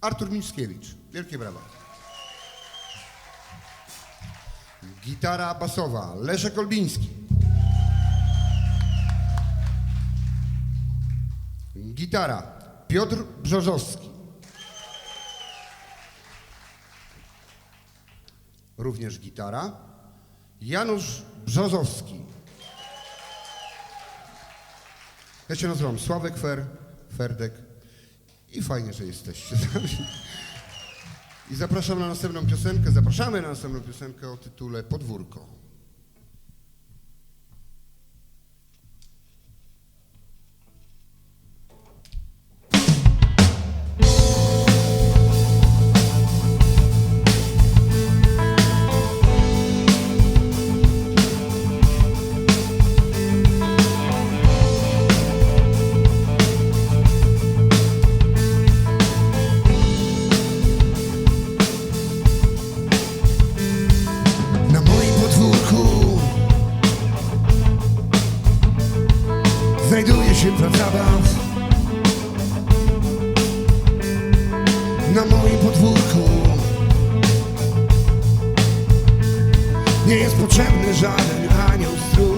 Artur Mickiewicz. Wielkie brawa. Gitara basowa. Leszek Olbiński. Gitara. Piotr Brzozowski. Również gitara. Janusz Brzozowski. Ja się nazywam Sławek Fer, Ferdek i fajnie, że jesteście. I zapraszam na następną piosenkę, zapraszamy na następną piosenkę o tytule Podwórko. Się zabaw Na moim podwórku Nie jest potrzebny żaden anioł stróż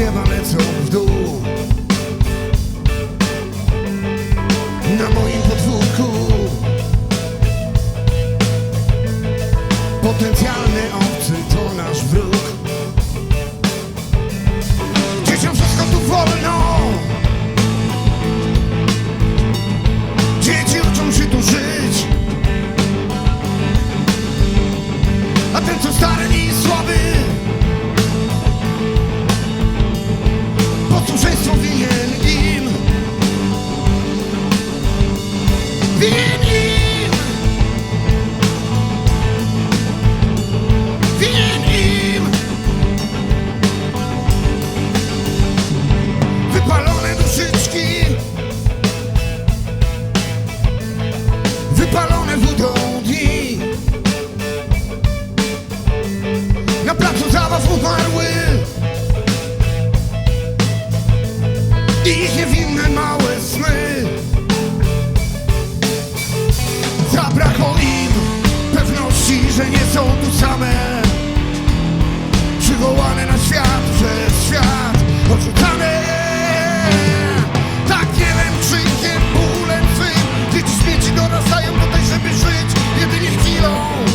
nieba lecą w dół. Na moim podwórku. Potencjalny obcy to nasz wróg Duszyczki Wypalone wódą dni na placu zabaw umarły. I ich niewinne małe sny. Zabrakło im pewności, że nie są tu same belong.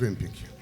Dziękuję pięknie.